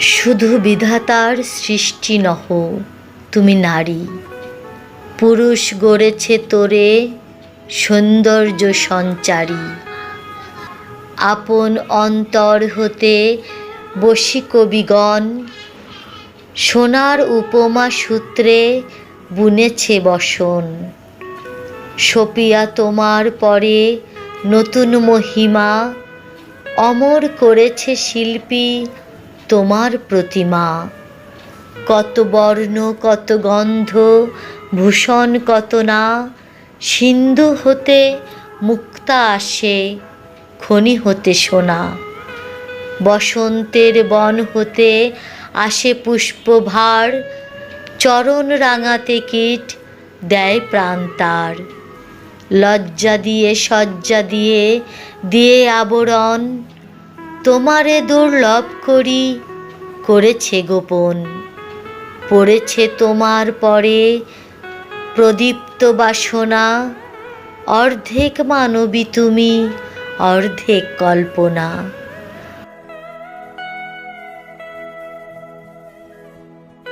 শুধু বিধাতার সৃষ্টি নহ, তুমি নারী। পুরুষ গড়েছে তোরে সৌন্দর্য সঞ্চারী। আপন অন্তর হতে বসি কবিগণ, সোনার উপমা সূত্রে বুনেছে বসন। সপিয়া তোমার পরে নতুন মহিমা, অমর করেছে শিল্পী তোমার প্রতিমা। কত বর্ণ, কত গন্ধ, ভূষণ কত না, সিন্ধু হতে মুক্তা আসে, খনি হতে সোনা। বসন্তের বন হতে আসে পুষ্পভার, চরণ রাঙাতে কীট দেয় প্রাণ তার। লজ্জা দিয়ে সজ্জা দিয়ে দিয়ে আবরণ তোমারে দুর্লভ করি, করেছে গোপন। পড়েছে তোমার পরে প্রদীপ্ত বাসনা, অর্ধেক মানবী তুমি, অর্ধেক কল্পনা।